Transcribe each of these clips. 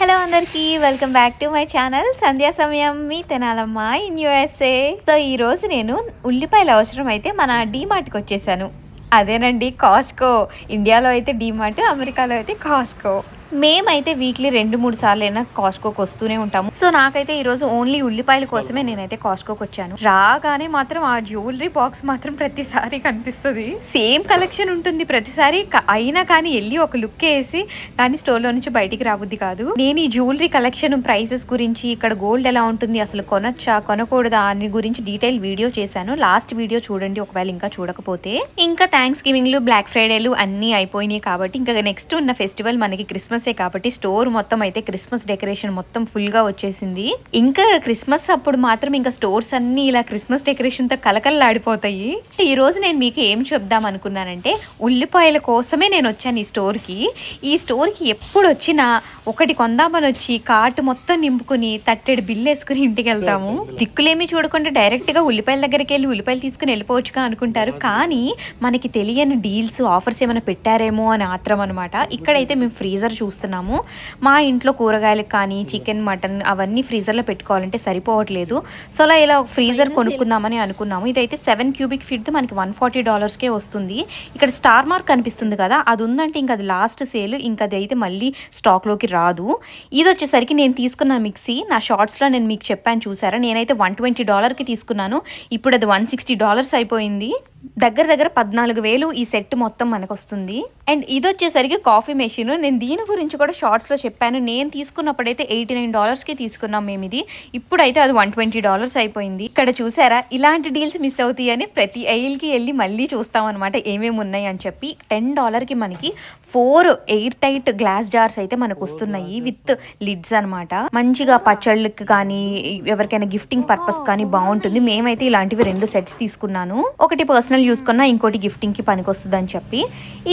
Hello అందరికీ. Welcome back to my channel Sandhya Samayam me తెనాలమ్మ in USA so ఈ రోజు నేను ఉల్లిపాయల అవసరం అయితే మన డీమార్ట్కి వచ్చేసాను. అదేనండి కాస్కో ఇండియాలో అయితే డీమార్ట్ అమెరికాలో అయితే కాస్కో మేమైతే వీక్లీ రెండు మూడు సార్లు అయినా కాస్కోకి వస్తూనే ఉంటాము. సో నాకైతే ఈ రోజు ఓన్లీ ఉల్లిపాయల కోసమే నేనైతే కాస్కోకి వచ్చాను. రాగానే మాత్రం ఆ జ్యువెలరీ బాక్స్ మాత్రం ప్రతిసారి కనిపిస్తుంది. సేమ్ కలెక్షన్ ఉంటుంది ప్రతిసారి అయినా కానీ వెళ్ళి ఒక లుక్ వేసి కానీ స్టోర్లో నుంచి బయటికి రాబుద్ది కాదు. నేను ఈ జ్యువెలరీ కలెక్షన్ ప్రైసెస్ గురించి ఇక్కడ గోల్డ్ ఎలా ఉంటుంది అసలు కొనొచ్చా కొనకూడదా అని గురించి డీటెయిల్ వీడియో చేశాను. లాస్ట్ వీడియో చూడండి ఒకవేళ ఇంకా చూడకపోతే. ఇంకా థ్యాంక్స్ గివింగ్లు బ్లాక్ ఫ్రైడేలు అన్నీ అయిపోయినాయి కాబట్టి ఇంకా నెక్స్ట్ ఉన్న ఫెస్టివల్ మనకి క్రిస్మస్ కాబట్టి స్టోర్ మొత్తం అయితే క్రిస్మస్ డెకరేషన్ మొత్తం ఫుల్గా వచ్చేసింది. ఇంకా క్రిస్మస్ అప్పుడు మాత్రం ఇంకా స్టోర్స్ అన్ని ఇలా క్రిస్మస్ డెకరేషన్తో కలకలలాడిపోతాయి. ఈ రోజు నేను మీకు ఏం చెప్దాం అనుకున్నానంటే ఉల్లిపాయల కోసమే నేను వచ్చాను ఈ స్టోర్కి ఈ స్టోర్కి ఎప్పుడు వచ్చినా ఒకటి కొందామని వచ్చి కార్ట్ మొత్తం నింపుకుని తట్టెడు బిల్లు వేసుకుని ఇంటికి వెళ్తాము. దిక్కులేమి చూడకుండా డైరెక్ట్గా ఉల్లిపాయల దగ్గరికి వెళ్ళి ఉల్లిపాయలు తీసుకుని వెళ్ళిపోవచ్చుగా అనుకుంటారు. కానీ మనకి తెలియని డీల్స్ ఆఫర్స్ ఏమైనా పెట్టారేమో అని ఆత్రం అనమాట ఇక్కడైతే మేము ఫ్రీజర్ చూస్తున్నాము. మా ఇంట్లో కూరగాయలకు కానీ చికెన్ మటన్ అవన్నీ ఫ్రీజర్లో పెట్టుకోవాలంటే సరిపోవట్లేదు. సో అలా ఇలా ఫ్రీజర్ కొనుక్కుందామని అనుకున్నాము. ఇదైతే సెవెన్ క్యూబిక్ ఫీట్ మనకి వన్ ఫార్టీ డాలర్స్కే వస్తుంది. ఇక్కడ స్టార్ మార్క్ కనిపిస్తుంది కదా అది ఉందంటే ఇంకా అది లాస్ట్ సేల్. ఇంకా అది అయితే మళ్ళీ స్టాక్లోకి రాదు. ఇది వచ్చేసరికి నేను తీసుకున్న మిక్సీ నా షార్ట్స్లో నేను మీకు చెప్పాను చూసారా? నేనైతే వన్ ట్వంటీ డాలర్కి తీసుకున్నాను. ఇప్పుడు అది వన్ సిక్స్టీ డాలర్స్ అయిపోయింది. దగ్గర దగ్గర పద్నాలుగు వేలు ఈ సెట్ మొత్తం మనకు వస్తుంది అండ్ ఇది వచ్చేసరికి కాఫీ మెషిన్. నేను దీని గురించి కూడా షార్ట్స్లో చెప్పాను. నేను తీసుకున్నప్పుడైతే ఎయిటీ నైన్ డాలర్స్కి తీసుకున్నాం మేము ఇది ఇప్పుడైతే అది వన్ ట్వంటీ డాలర్స్ అయిపోయింది. ఇక్కడ చూసారా? ఇలాంటి డీల్స్ మిస్ అవుతాయని ప్రతి ఎయిల్కి వెళ్ళి మళ్ళీ చూస్తాం ఏమేమి ఉన్నాయి అని చెప్పి. టెన్ డాలర్కి మనకి four air tight glass jars అయితే మనకు వస్తున్నాయి విత్ లిడ్స్ అన్నమాట. మంచిగా పచ్చళ్ళకి కానీ ఎవరికైనా గిఫ్టింగ్ పర్పస్ కానీ బాగుంటుంది. మేమైతే ఇలాంటివి రెండు సెట్స్ తీసుకున్నాను. ఒకటి పర్సనల్ యూస్ కన్నా ఇంకోటి గిఫ్టింగ్కి పనికొస్తుంది అని చెప్పి.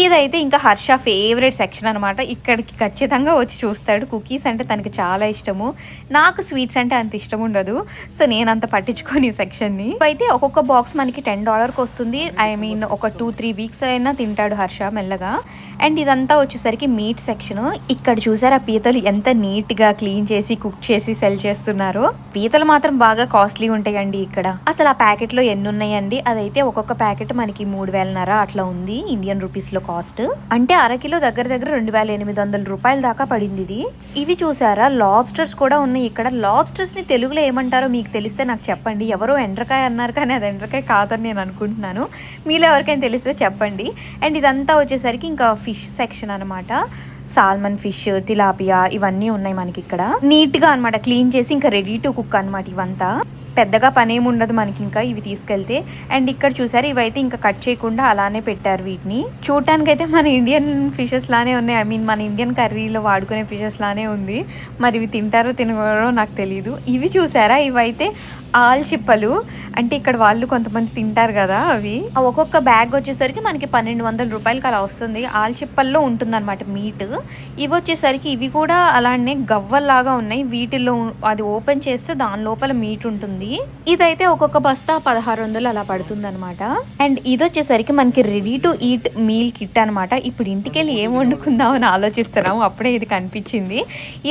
ఇదైతే ఇంకా హర్ష ఫేవరెట్ సెక్షన్ అనమాట ఇక్కడికి ఖచ్చితంగా వచ్చి చూస్తాడు. కుకీస్ అంటే తనకి చాలా ఇష్టము. నాకు స్వీట్స్ అంటే అంత ఇష్టం ఉండదు. సో నేను అంత పట్టించుకొని సెక్షన్ని. అయితే ఒక్కొక్క బాక్స్ మనకి టెన్ డాలర్కి వస్తుంది. ఐ మీన్ ఒక టూ త్రీ వీక్స్ అయినా తింటాడు హర్ష మెల్లగా. అండ్ ఇదంతా వచ్చేసరికి మీట్ సెక్షన్. ఇక్కడ చూసారా పీతలు ఎంత నీట్గా క్లీన్ చేసి కుక్ చేసి సెల్ చేస్తున్నారో. పీతలు మాత్రం బాగా కాస్ట్లీ ఉంటాయండి ఇక్కడ. అసలు ఆ ప్యాకెట్లో ఎన్ని ఉన్నాయండి అదైతే ఒక్కొక్క ప్యాకెట్ మనకి మూడు వేలన్నర అట్లా ఉంది ఇండియన్ రూపీస్లో కాస్ట్ అంటే అరకిలో దగ్గర దగ్గర రెండు వేల ఎనిమిది వందల రూపాయల దాకా పడింది ఇది. ఇవి చూసారా? లాబ్స్టర్స్ కూడా ఉన్నాయి ఇక్కడ. లాబ్స్టర్స్ని తెలుగులో ఏమంటారో మీకు తెలిస్తే నాకు చెప్పండి. ఎవరో ఎండ్రకాయ అన్నారు కానీ అది ఎండ్రకాయ కాదని నేను అనుకుంటున్నాను. మీలో ఎవరికైనా తెలిస్తే చెప్పండి. అండ్ ఇదంతా వచ్చేసరికి ఇంకా ఫిష్ సెక్షన్ అనమాట సాల్మన్ ఫిష్ తిలాపియా ఇవన్నీ ఉన్నాయి మనకి ఇక్కడ. నీట్గా అనమాట క్లీన్ చేసి ఇంకా రెడీ టు కుక్ అనమాట ఇవంతా. పెద్దగా పని ఏమి ఉండదు మనకి ఇంకా ఇవి తీసుకెళ్తే. అండ్ ఇక్కడ చూసారు ఇవైతే ఇంకా కట్ చేయకుండా అలానే పెట్టారు వీటిని. చూడటానికైతే మన ఇండియన్ ఫిషెస్ లానే ఉన్నాయి. ఐ మీన్ మన ఇండియన్ కర్రీలో వాడుకునే ఫిషెస్ లానే ఉంది. మరి ఇవి తింటారో తినగలరో నాకు తెలియదు ఇవి చూసారా ఇవైతే ఆల్ చిప్పలు. అంటే ఇక్కడ వాళ్ళు కొంతమంది తింటారు కదా అవి. ఒక్కొక్క బ్యాగ్ వచ్చేసరికి మనకి పన్నెండు వందల రూపాయలకి అలా వస్తుంది. ఆల్ చిప్పల్లో ఉంటుందన్నమాట మీట్. ఇవి వచ్చేసరికి ఇవి కూడా అలానే గవ్వల్లాగా ఉన్నాయి. వీటిల్లో అది ఓపెన్ చేస్తే దాని లోపల మీట్ ఉంటుంది. ఇదైతే ఒక్కొక్క బస్తా పదహారు వందలు అలా పడుతుంది అనమాట అండ్ ఇది వచ్చేసరికి మనకి ready to eat meal kit అనమాట ఇప్పుడు ఇంటికి వెళ్ళి ఏం వండుకుందాం అని ఆలోచిస్తున్నాము. అప్పుడే ఇది కనిపించింది.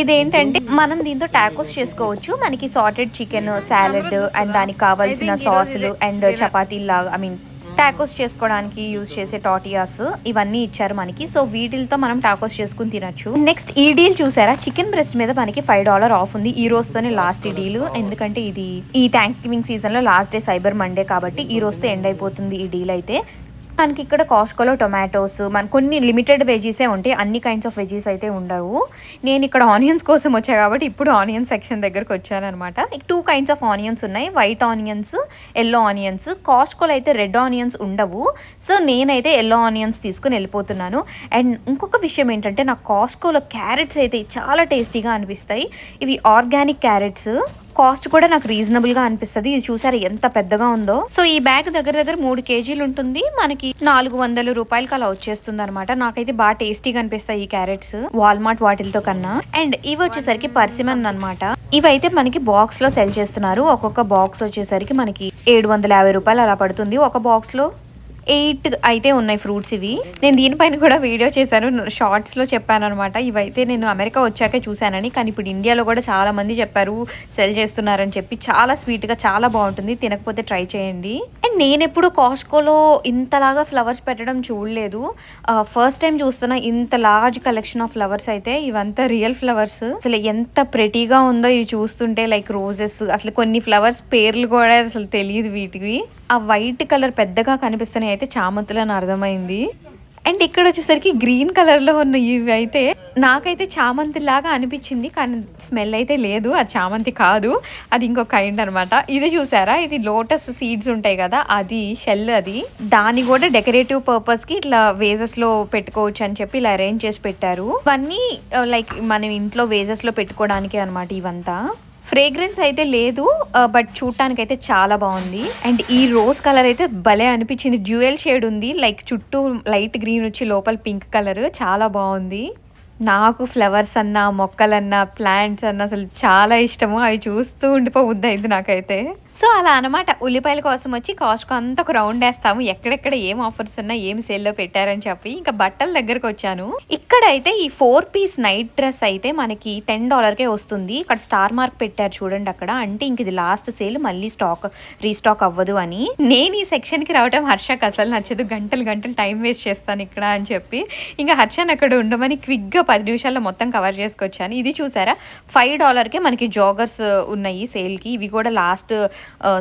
ఇదేంటంటే మనం దీంతో టాకోస్ చేసుకోవచ్చు. మనకి సాటెడ్ చికెన్ సాలెడ్ అండ్ దానికి కావాల్సిన సాసులు అండ్ చపాతీలాగా ఐ మీన్ టాకోస్ చేసుకోవడానికి యూజ్ చేసే టాటియాస్ ఇవన్నీ ఇచ్చారు మనకి. సో వీటితో మనం టాకోస్ చేసుకుని తినొచ్చు. నెక్స్ట్ ఈ డీల్ చూసారా? చికెన్ బ్రెస్ట్ మీద మనకి ఫైవ్ డాలర్ ఆఫ్ ఉంది. ఈ రోజుతోనే లాస్ట్ ఈ డీల్ ఎందుకంటే ఇది ఈ థ్యాంక్స్ గివింగ్ సీజన్లో లాస్ట్ డే సైబర్ మండే కాబట్టి ఈ రోజుతో ఎండ్ అయిపోతుంది ఈ డీల్ అయితే. మనకి ఇక్కడ కాస్కోలో టొమాటోస్ మన కొన్ని లిమిటెడ్ వెజీసే ఉంటాయి. అన్ని కైండ్స్ ఆఫ్ వెజీస్ అయితే ఉండవు. నేను ఇక్కడ ఆనియన్స్ కోసం వచ్చా కాబట్టి ఇప్పుడు ఆనియన్ సెక్షన్ దగ్గరకు వచ్చానమాట టూ కైండ్స్ ఆఫ్ ఆనియన్స్ ఉన్నాయి. వైట్ ఆనియన్స్ ఎల్లో ఆనియన్స్ కాస్కోలో అయితే రెడ్ ఆనియన్స్ ఉండవు. సో నేనైతే ఎల్లో ఆనియన్స్ తీసుకుని వెళ్ళిపోతున్నాను. అండ్ ఇంకొక విషయం ఏంటంటే నాకు కాస్కోలో క్యారెట్స్ అయితే చాలా టేస్టీగా అనిపిస్తాయి. ఇవి ఆర్గానిక్ క్యారెట్స్ కాస్ట్ కూడా నాకు రీజనబుల్గా అనిపిస్తుంది. ఇది చూసారు ఎంత పెద్దగా ఉందో? సో ఈ బ్యాగ్ దగ్గర దగ్గర మూడు కేజీలు ఉంటుంది. మనకి నాలుగు వందల రూపాయలకి అలా వచ్చేస్తుంది అనమాట నాకైతే బాగా టేస్టీగా అనిపిస్తాయి ఈ క్యారెట్స్. వాల్మార్ట్ వాటిలతో కన్నా. అండ్ ఇవి వచ్చేసరికి పర్సిమన్ అన్నమాట. ఇవైతే మనకి బాక్స్లో సెల్ చేస్తున్నారు. ఒక్కొక్క బాక్స్ వచ్చేసరికి మనకి ఏడు వందల యాభై రూపాయలు అలా పడుతుంది. ఒక బాక్స్లో ఎయిట్ అయితే ఉన్నాయి ఫ్రూట్స్ ఇవి. నేను దీనిపైన కూడా వీడియో చేశాను షార్ట్స్లో చెప్పాను అనమాట ఇవైతే నేను అమెరికా వచ్చాకే చూశానని కానీ ఇప్పుడు ఇండియాలో కూడా చాలా మంది చెప్పారు సెల్ చేస్తున్నారని చెప్పి. చాలా స్వీట్గా చాలా బాగుంటుంది తినకపోతే ట్రై చేయండి. నేనెప్పుడు నేను ఎప్పుడు కాస్కోలో ఇంతలాగా ఫ్లవర్స్ పెట్టడం చూడలేదు. ఫస్ట్ టైం చూస్తున్నా ఇంత లార్జ్ కలెక్షన్ ఆఫ్ ఫ్లవర్స్ అయితే ఇవంతా రియల్ ఫ్లవర్స్ అసలు ఎంత ప్రెటీగా ఉందో ఇవి చూస్తుంటే లైక్ రోజెస్ అసలు కొన్ని ఫ్లవర్స్ పేర్లు కూడా అసలు తెలియదు వీటివి. ఆ వైట్ కలర్ పెద్దగా కనిపిస్తున్నాయి అయితే చామంతులు అని అర్థమైంది. అండ్ ఇక్కడ వచ్చేసరికి గ్రీన్ కలర్లో ఉన్న ఇవి అయితే నాకైతే చామంతి లాగా అనిపించింది కానీ స్మెల్ అయితే లేదు. అది చామంతి కాదు అది ఇంకో కైండ్ అనమాట ఇది చూసారా? ఇది లోటస్ సీడ్స్ ఉంటాయి కదా అది షెల్ అది. దాని కూడా డెకరేటివ్ పర్పస్కి ఇట్లా వేజెస్లో పెట్టుకోవచ్చు అని చెప్పి ఇలా అరేంజ్ చేసి పెట్టారు. ఇవన్నీ uh, లైక్ మనం ఇంట్లో వేజెస్లో పెట్టుకోవడానికి అనమాట ఇవంతా. ఫ్రేగ్రెన్స్ అయితే లేదు బట్ చూడటానికి అయితే చాలా బాగుంది. అండ్ ఈ రోజ్ కలర్ అయితే భలే అనిపించింది. డ్యూయల్ షేడ్ ఉంది. లైక్ చుట్టూ లైట్ గ్రీన్ వచ్చి లోపల పింక్ కలర్ చాలా బాగుంది. నాకు ఫ్లవర్స్ అన్నా మొక్కలన్నా ప్లాంట్స్ అన్న అసలు చాలా ఇష్టము. అవి చూస్తూ ఉండిపోవద్దు అయింది నాకైతే. సో అలా అనమాట ఉల్లిపాయల కోసం వచ్చి కాస్ట్కో అంత ఒక రౌండ్ వేస్తాము. ఎక్కడెక్కడ ఏం ఆఫర్స్ ఉన్నా ఏం సేల్లో పెట్టారని చెప్పి ఇంకా బట్టల దగ్గరకు వచ్చాను. ఇక్కడ అయితే ఈ ఫోర్ పీస్ నైట్ డ్రెస్ అయితే మనకి టెన్ డాలర్కే వస్తుంది. ఇక్కడ స్టార్ మార్క్ పెట్టారు చూడండి అక్కడ. అంటే ఇంక ఇది లాస్ట్ సేల్ మళ్ళీ స్టాక్ రీస్టాక్ అవ్వదు అని. నేను ఈ సెక్షన్కి రావడం హర్షకు అసలు నచ్చదు. గంటలు గంటలు టైం వేస్ట్ చేస్తాను ఇక్కడ అని చెప్పి. ఇంకా హర్షన్ అక్కడ ఉండమని క్విక్గా పది నిమిషాల్లో మొత్తం కవర్ చేసుకొచ్చాను. ఇది చూసారా? ఫైవ్ డాలర్కే మనకి జాగర్స్ ఉన్నాయి సేల్కి ఇవి కూడా లాస్ట్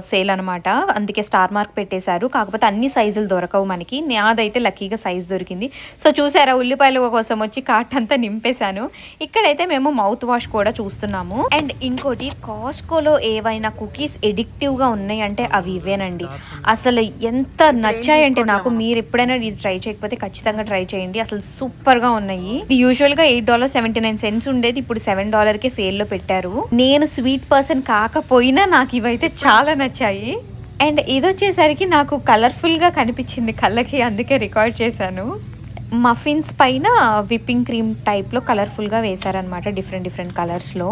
సేల్ అనమాట అందుకే స్టార్ మార్క్ పెట్టేశారు. కాకపోతే అన్ని సైజులు దొరకవు మనకి. నాదైతే లక్కీగా సైజ్ దొరికింది. సో చూసారా? ఉల్లిపాయల కోసం వచ్చి కార్ట్ అంతా నింపేశాను. ఇక్కడైతే మేము మౌత్ వాష్ కూడా చూస్తున్నాము. అండ్ ఇంకోటి కాస్కోలో ఏవైనా కుకీస్ ఎడిక్టివ్గా ఉన్నాయి అంటే అవి ఇవేనండి. అసలు ఎంత నచ్చాయంటే నాకు మీరు ఎప్పుడైనా ఇది ట్రై చేయకపోతే ఖచ్చితంగా ట్రై చేయండి. అసలు సూపర్గా ఉన్నాయి. ఇది యూజువల్గా eight dollar seventy nine cents ఉండేది ఇప్పుడు సెవెన్ డాలర్కే సేల్లో పెట్టారు. నేను స్వీట్ పర్సన్ కాకపోయినా నాకు ఇవైతే చాలా నచ్చాయి. అండ్ ఇది వచ్చేసరికి నాకు కలర్ఫుల్గా కనిపించింది కళ్ళకి అందుకే రికార్డ్ చేశాను. మఫిన్స్ పైన విప్పింగ్ క్రీమ్ టైప్లో కలర్ఫుల్గా వేశారనమాట డిఫరెంట్ డిఫరెంట్ కలర్స్లో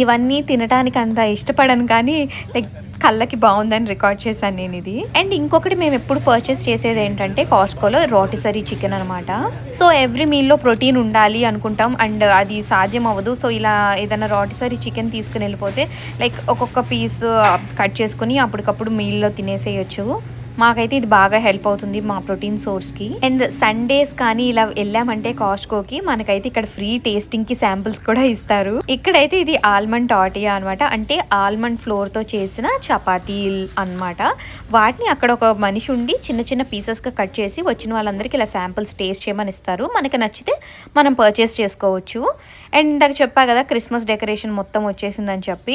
ఇవన్నీ తినడానికి అంత ఇష్టపడను కానీ లైక్ కళ్ళకి బాగుందని రికార్డ్ చేశాను నేను ఇది. అండ్ ఇంకొకటి మేము ఎప్పుడు పర్చేస్ చేసేది ఏంటంటే కాస్ట్కోలో రోటిసరీ చికెన్ అనమాట సో ఎవ్రీ మీల్లో ప్రోటీన్ ఉండాలి అనుకుంటాం. అండ్ అది సాధ్యం అవ్వదు. సో ఇలా ఏదైనా రోటిసరీ చికెన్ తీసుకుని వెళ్ళిపోతే లైక్ ఒక్కొక్క పీస్ కట్ uh, చేసుకుని అప్పటికప్పుడు మీల్లో తినేసేయచ్చు. మాకైతే ఇది బాగా హెల్ప్ అవుతుంది మా ప్రోటీన్ సోర్స్కి. అండ్ సండేస్ కానీ ఇలా వెళ్ళామంటే కాస్ట్కోకి మనకైతే ఇక్కడ ఫ్రీ టేస్టింగ్కి శాంపిల్స్ కూడా ఇస్తారు. ఇక్కడైతే ఇది ఆల్మండ్ టాటియా అనమాట అంటే ఆల్మండ్ ఫ్లోర్తో చేసిన చపాతీ అన్నమాట. వాటిని అక్కడ ఒక మనిషి ఉండి చిన్న చిన్న పీసెస్గా కట్ చేసి వచ్చిన వాళ్ళందరికీ ఇలా శాంపిల్స్ టేస్ట్ చేయమని ఇస్తారు. మనకి నచ్చితే మనం పర్చేస్ చేసుకోవచ్చు. అండ్ ఇందాక చెప్పా కదా క్రిస్మస్ డెకరేషన్ మొత్తం వచ్చేసిందని చెప్పి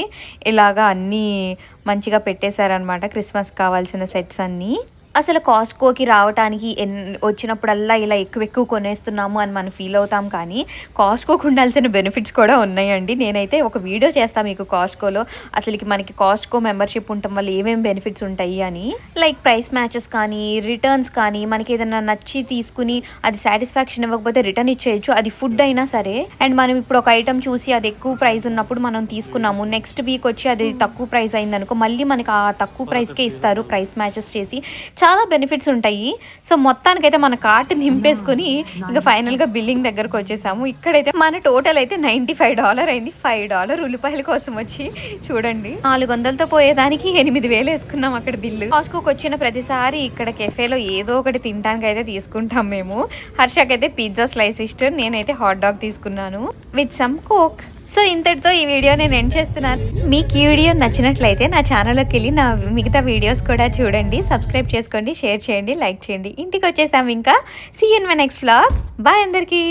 ఇలాగా అన్నీ మంచిగా పెట్టేశారనమాట క్రిస్మస్ కావాల్సిన సెట్స్ అన్నీ. అసలు కాస్ట్కోకి రావడానికి ఎన్ వచ్చినప్పుడల్లా ఇలా ఎక్కువ ఎక్కువ కొనేస్తున్నాము అని మనం ఫీల్ అవుతాం కానీ కాస్ట్కోకి ఉండాల్సిన బెనిఫిట్స్ కూడా ఉన్నాయండి. నేనైతే ఒక వీడియో చేస్తాను మీకు కాస్ట్కోలో అసలుకి మనకి కాస్ట్కో మెంబర్షిప్ ఉండటం వల్ల ఏమేమి బెనిఫిట్స్ ఉంటాయి అని. లైక్ ప్రైస్ మ్యాచెస్ కానీ రిటర్న్స్ కానీ మనకి ఏదైనా నచ్చి తీసుకుని అది సాటిస్ఫాక్షన్ ఇవ్వకపోతే రిటర్న్ ఇచ్చేయచ్చు. అది ఫుడ్ అయినా సరే. అండ్ మనం ఇప్పుడు ఒక ఐటమ్ చూసి అది ఎక్కువ ప్రైస్ ఉన్నప్పుడు మనం తీసుకున్నాము. నెక్స్ట్ వీక్ వచ్చి అది తక్కువ ప్రైస్ అయిందనుకో మళ్ళీ మనకి ఆ తక్కువ ప్రైస్కే ఇస్తారు. ప్రైస్ మ్యాచెస్ చేసి. చాలా బెనిఫిట్స్ ఉంటాయి. సో మొత్తానికైతే మన కార్ట్ నింపేసుకుని ఇంకా ఫైనల్గా బిల్లింగ్ దగ్గరకు వచ్చేసాము. ఇక్కడైతే మన టోటల్ అయితే నైంటీ ఫైవ్ డాలర్ అయింది. ఫైవ్ డాలర్ ఉల్లిపాయల కోసం వచ్చి చూడండి. నాలుగు వందలతో పోయేదానికి ఎనిమిది వేలు వేసుకున్నాం అక్కడ బిల్లు. కాస్కోకి వచ్చిన ప్రతిసారి ఇక్కడ కెఫేలో ఏదో ఒకటి తినడానికి అయితే తీసుకుంటాం మేము. హర్షకైతే పిజ్జా స్లైస్ ఇష్టం నేనైతే హాట్ డాగ్ తీసుకున్నాను. విత్ సమ్ కోక్ సో ఇంతటితో ఈ వీడియో నేను ఎండ్ చేస్తున్నాను. మీకు ఈ వీడియో నచ్చినట్లయితే నా ఛానల్లోకి వెళ్ళి నా మిగతా వీడియోస్ కూడా చూడండి సబ్స్క్రైబ్ చేసుకోండి షేర్ చేయండి లైక్ చేయండి. ఇంటికి వచ్చేసాము ఇంకా. See in my next blog bye అందరికీ.